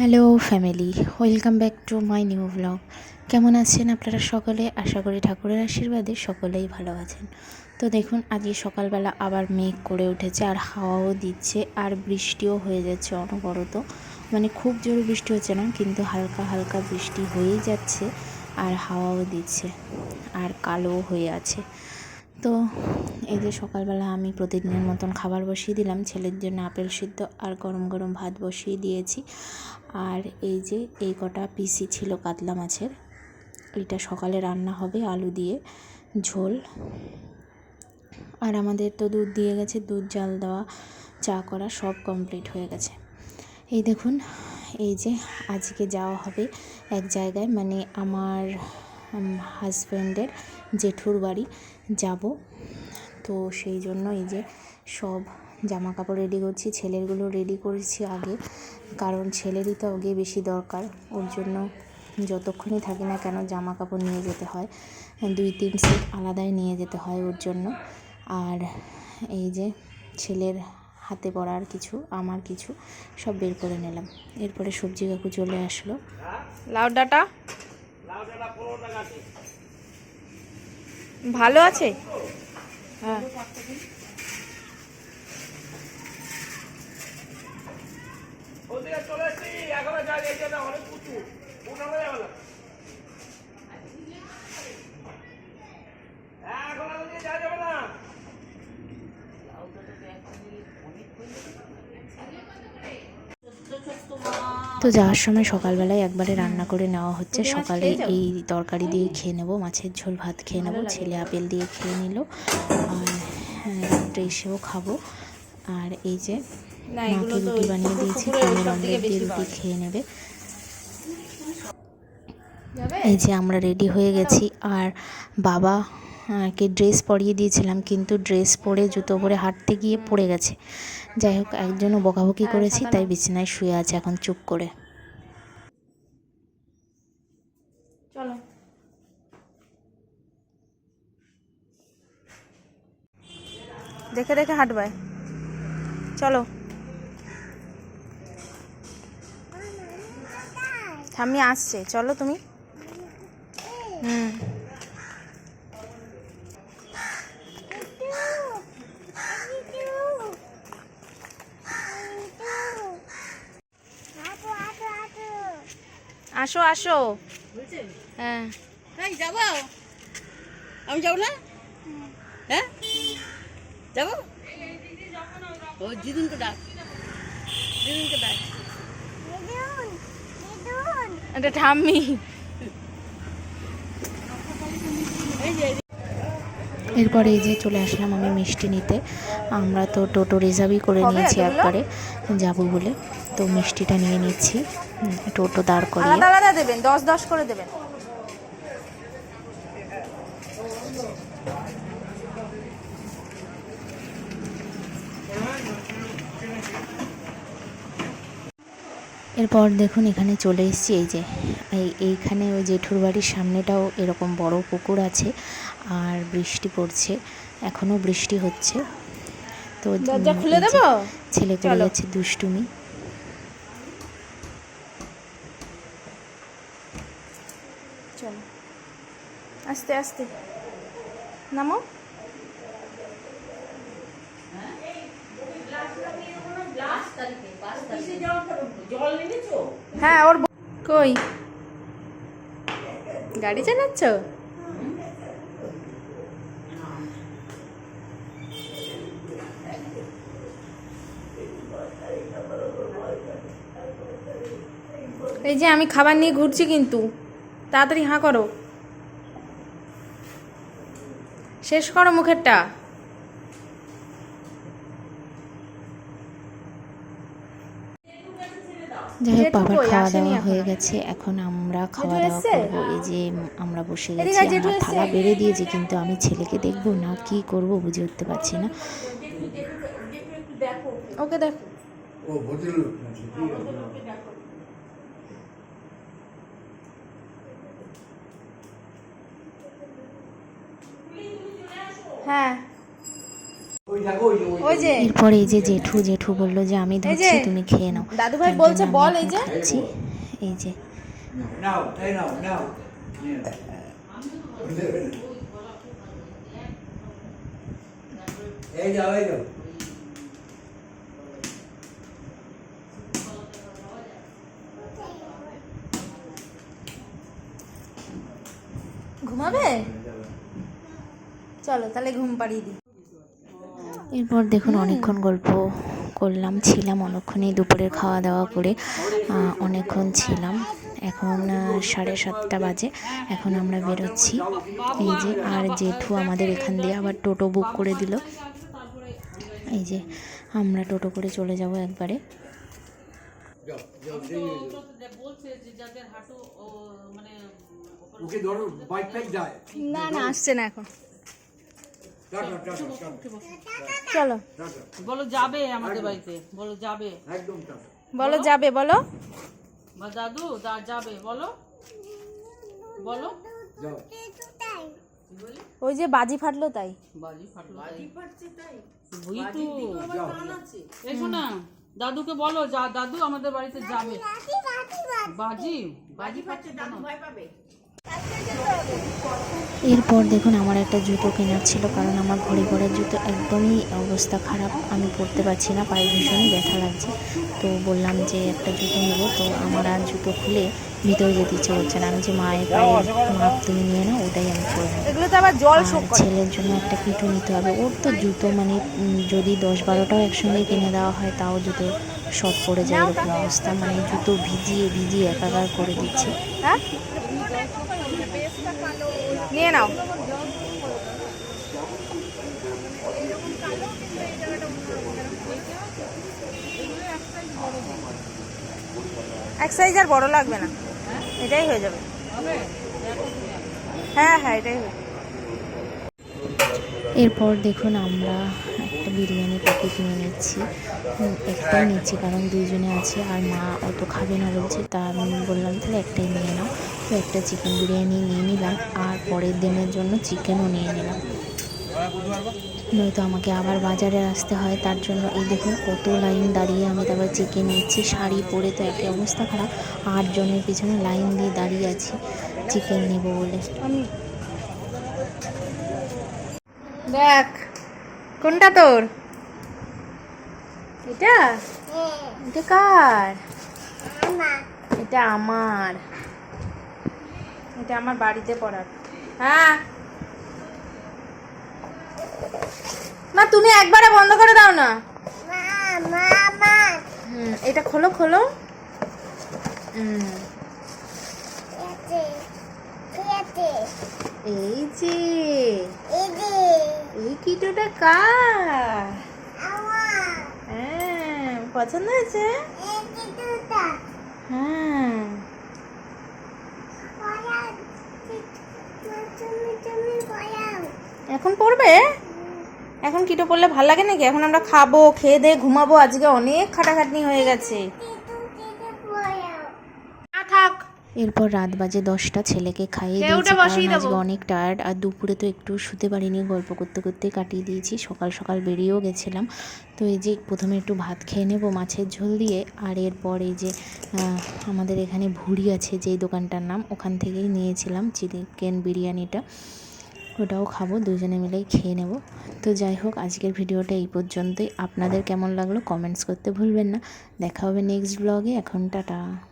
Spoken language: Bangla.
Hello family welcome back to my new blog কেমন আছেন আপনারা সকলে? আশা করি ঠাকুরের আশীর্বাদে সকলেই ভালো আছেন। তো দেখুন, আজকে সকালবেলা আবার মেঘ করে উঠেছে, আর হাওয়াও দিচ্ছে, আর বৃষ্টিও হয়ে যাচ্ছে অনবরত। মানে খুব জোরে বৃষ্টি হচ্ছে না, কিন্তু হালকা হালকা বৃষ্টি হয়েই যাচ্ছে, আর হাওয়াও দিচ্ছে, আর কালো হয়ে আছে। তো এই যে সকালবেলা আমি প্রতিদিনের মতন খাবার বসিয়ে দিলাম। ছেলের জন্য আপেল সিদ্ধ আর গরম গরম ভাত বসিয়ে দিয়েছি। আর এই যে এই কটা পিসি ছিল কাতলা মাছের, এটা সকালে রান্না হবে আলু দিয়ে ঝোল। আর আমাদের তো দুধ দিয়ে গেছে, দুধ, জাল দেওয়া, চা করা সব কমপ্লিট হয়ে গেছে। এই দেখুন, এই যে আজকে যাওয়া হবে এক জায়গায় মানে আমার হাজব্যান্ডের জেঠুর বাড়ি যাব। তো সেই জন্য এই যে সব জামা কাপড় রেডি করছি, ছেলেরগুলো রেডি করেছি আগে। কারণ ছেলেরই তো আগে বেশি দরকার, ওর জন্য যতক্ষণই থাকি না কেন জামা কাপড় নিয়ে যেতে হয়। দুই, তিন সেট আলাদাই নিয়ে যেতে হয় ওর জন্য। আর এই যে ছেলের হাতে পড়ার কিছু, আমার কিছু, সব বের করে নিলাম। এরপরে সবজি কাকু চলে আসলো। লাউ ডাটা। ভালো আছে? হ্যাঁ ওদিকে চলে এসছি এখনও যাই এই জন্য অনেক উঁচু উঠানো যাবে না এখন ওদিকে যাওয়া যাবে না তো যাওয়ার সময় সকালবেলায় একবারে রান্না করে নেওয়া হচ্ছে। সকালে এই তরকারি দিয়ে খেয়ে নেব মাছের ঝোল ভাত খেয়ে নেব ছেলে আপেল দিয়ে খেয়ে নিল। আর হ্যাঁ, রাত্রে এসেও খাব। আর এই যে মাকে রুটি বানিয়ে দিয়েছি অমলেট দিয়ে রুটি খেয়ে নেবে। এই যে আমরা রেডি হয়ে গেছি। আর বাবা আহ, কে ড্রেস পরিয়ে দিয়েছিলাম কিন্তু ড্রেস পরে জুতো পরে হাঁটতে গিয়ে পড়ে গেছে। যাই হোক একজনও বকাবকি করেছি তাই বিছানায় শুয়ে আছে এখন চুপ করে। চলো। দেখে দেখে হাঁটবাই চলো। ঠাম্মি আসছে চলো তুমি। হুম। আসো আসো। হ্যাঁ। এই যাব। আমি যাব না? হ্যাঁ? যাব? ও জিদুনকে ডাক। জিদুনকে ডাক। এটা ঠাম্মি। এরপরে এই যে চলে আসলাম আমি মিষ্টি নিতে। আমরা তো টোটো রিজার্ভই করে নিয়েছি একবারে। যাব বলে। তো মিষ্টিটা নিয়ে নিচ্ছি। টোটো দাঁড় করিয়ে। আলাদা আলাদা দেবেন দশ দশ করে দেবেন। এরপর দেখুন এখানে চলে এসেছি এই যে এইখানে ওই জেঠুর বাড়ির সামনেটাও এরকম বড় পুকুর আছে আর বৃষ্টি পড়ছে এখনও বৃষ্টি হচ্ছে। তো খুলে দেবো? ছেলে করে যাচ্ছে দুষ্টুমি চলো আস্তে আস্তে। নামো। হ্যাঁ ওর কই? গাড়ি চালাচ্ছ? এই যে আমি খাবার নিয়ে ঘুরছি কিন্তু। তাড়াতাড়ি হাঁ করো। শেষ করো মুখেরটা। যাই হোক বাবার খাওয়া দাওয়া হয়ে গেছে এখন আমরা খাওয়া দাওয়া? করব। এই যে আমরা বসে গেছি আমার থালা বেড়ে দিয়েছি কিন্তু আমি ছেলেকে দেখব না কি করব বুঝে উঠতে পারছি না। ওকে দেখ ও ভদ্রলোক নাকি ঠিক আছে হ্যাঁ। এরপর এই যে জেঠু জেঠু বলল যে আমি ধরছি যে, তুমি খেয়ে নাও। দাদু ভাই বলছে বল এই যে। এই যে। নাও এই নাও নাও নাও। এই যাও এই যাও। ঘুমাবে? চলো তাহলে ঘুম পাড়িয়ে দিই। এরপর দেখুন অনেকক্ষণ গল্প করলাম ছিলাম অনেকক্ষণই দুপুরের খাওয়া দাওয়া করে অনেকক্ষণ ছিলাম। এখন সাড়ে সাতটা বাজে এখন আমরা বেরোচ্ছি। এই যে আর জেঠু আমাদের এখান দিয়ে আবার টোটো বুক করে দিল। এই যে আমরা টোটো করে চলে যাব একবারে। যাও যাও বেরিয়ে যাও ওকে ধরো বাইক টাইক যায়। না না আসছে না এখন। চলো বলো যাবে আমাদের বাড়িতে? বলো যাবে। একদম বলো যাবে বলো। দাদু দা যাবে বলো। বলো। ওই যে বাজি ফাটলো তাই। বাজি ফাটলো বাজি ফাটছে তাই। বুঝি তো। যাও এসো না দাদুকে বলো যা দাদু আমাদের বাড়িতে যাবে। বাজি বাজি ফাটছে দাদু ভয় পাবে। এরপর দেখুন আমার একটা জুতো কেনার ছিল কারণ আমার ঘড়ি ঘরের জুতো একদমই অবস্থা খারাপ আমি পরতে পারছি না পায়ে ভীষণই ব্যথা লাগছে। তো বললাম যে একটা জুতো নেব তো আমার আর জুতো খুলে ভিতরে যেতে ইচ্ছে করছে না। আমি যে মায়ের পায়ের মাপ তুমি নিয়ে নাও ওটাই আমি করে নেব এগুলো তো আবার জল আর শোক করে। ছেলের জন্য একটা পিঠু নিতে হবে। ওর তো জুতো মানে যদি দশ বারোটাও একসঙ্গে কিনে দেওয়া হয় তাও জুতো সব পড়ে যায় এরকম অবস্থা। মানে জুতো ভিজিয়ে ভিজিয়ে একাকার করে দিচ্ছে। হ্যাঁ? নিয়ে নাও। এক সাইজ আর বড় লাগবে না। এটাই হয়ে যাবে। হ্যাঁ হ্যাঁ এটাই হয়ে। এরপর দেখুন আমরা একটা বিরিয়ানি প্যাকেট নিয়ে নিচ্ছি। একটাই নিচ্ছি কারণ দুইজনে আছে আর মা অত খাবে না বলছে। তা আমি বললাম, তাহলে একটাই নিয়ে নাও। তো একটা চিকেন বিরিয়ানি নিয়ে নিলাম আর পরের দিনের জন্য চিকেনও নিয়ে নিলাম। নয়তো আমাকে আবার বাজারে আসতে হয়, তার জন্য এই দেখুন কত লাইন দাঁড়িয়ে আমি তারপর চিকেন নিচ্ছি। শাড়ি পরে তো একটা অবস্থা খারাপ, আটজনের পিছনে লাইন দিয়ে দাঁড়িয়ে আছি চিকেন নেব বলে। দেখ কোনটা তোর? এটা? এটা কার? এটা আমার। এটা আমার বাড়িতে পড়ার। হ্যাঁ। মা তুমি একবারে বন্ধ করে দাও না। হুম এটা খোলো খোলো। হুম। এই যে। কিটোটা কার হ্যাঁ পছন্দ হয়েছে? হ্যাঁ। এখন পড়বে? এখন কিটো পড়লে ভালো লাগে নাকি? এখন আমরা খাব, খেয়ে দিয়ে ঘুমাবো, আজকে অনেক খাটাখাটনি হয়ে গেছে। এরপর রাত বাজে দশটা ছেলেকে খাইয়ে দিয়েছি কারণ আজকে অনেক টায়ার্ড আর দুপুরে তো একটু শুতে পারিনি গল্প করতে করতে কাটিয়ে দিয়েছি সকাল সকাল বেরিয়েও গেছিলাম। তো এই যে প্রথমে একটু ভাত খেয়ে নেব মাছের ঝোল দিয়ে আর এরপর এই যে আমাদের এখানে ভুড়ি আছে যেই দোকানটার নাম ওখান থেকেই নিয়েছিলাম চিকেন বিরিয়ানিটা। ওটাও খাব দুজনে মিলেই খেয়ে নেব। তো যাই হোক আজকের ভিডিওটা এই পর্যন্তই। আপনাদের কেমন লাগল কমেন্টস করতে ভুলবেন না। দেখা হবে নেক্সট ব্লগে এখন টাটা।